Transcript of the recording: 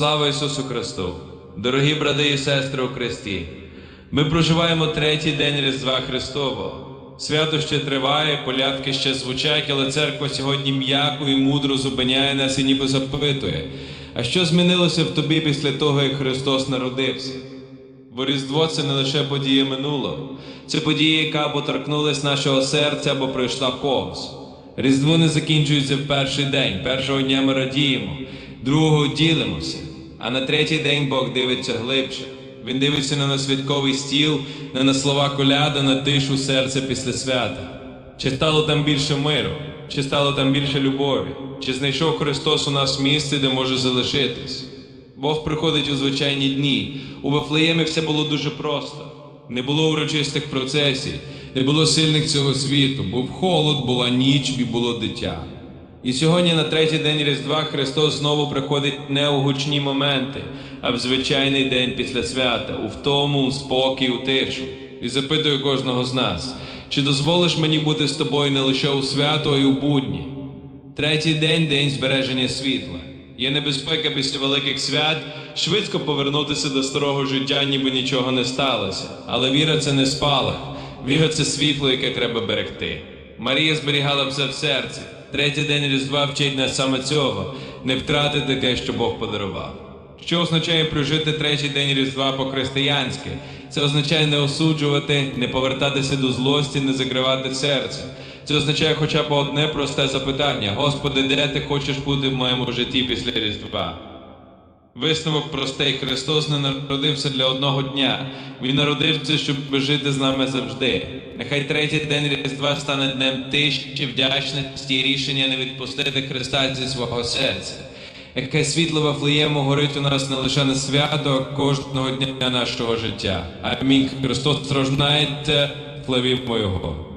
Слава Ісусу Христу! Дорогі брати і сестри у Христі! Ми проживаємо третій день Різдва Христового. Свято ще триває, полятки ще звучать, але церква сьогодні м'яко і мудро зупиняє нас і ніби запитує. А що змінилося в тобі після того, як Христос народився? Бо Різдво це не лише подія минулого, це подія, яка або торкнулась нашого серця, або пройшла повз. Різдво не закінчується в перший день. Першого дня ми радіємо, другого ділимося, а на третій день Бог дивиться глибше. Він дивиться на святковий стіл, не на слова коляда, на тишу серця після свята. Чи стало там більше миру, чи стало там більше любові, чи знайшов Христос у нас місце, де може залишитись? Бог приходить у звичайні дні. У Вифлеємі все було дуже просто. Не було урочистих процесій, не було сильних цього світу. Був холод, була ніч і було дитя. І сьогодні, на третій день Різдва, Христос знову приходить не у гучні моменти, а в звичайний день після свята, у втому, у спокій, у тишу. І запитує кожного з нас, чи дозволиш мені бути з тобою не лише у свято, а й у будні? Третій день день збереження світла. Є небезпека після великих свят швидко повернутися до старого життя, ніби нічого не сталося. Але віра це не спалах. Віра це світло, яке треба берегти. Марія зберігала все в серці. Третій день Різдва вчить нас саме цього не втратити те, що Бог подарував. Що означає прожити третій день Різдва по-християнськи? Це означає не осуджувати, не повертатися до злості, не закривати серце. Це означає хоча б одне просте запитання: Господи, де ти хочеш бути в моєму житті після Різдва? Висновок простий Христос не народився для одного дня. Він народився, щоб жити з нами завжди. Нехай третій день Різдва стане днем тиші, вдячності і рішення не відпустити Христа зі свого серця. Яке світло Вафлеєму горить у нас не лише на свято, а кожного дня нашого життя. Амінь. Христос страждається, славімо Його.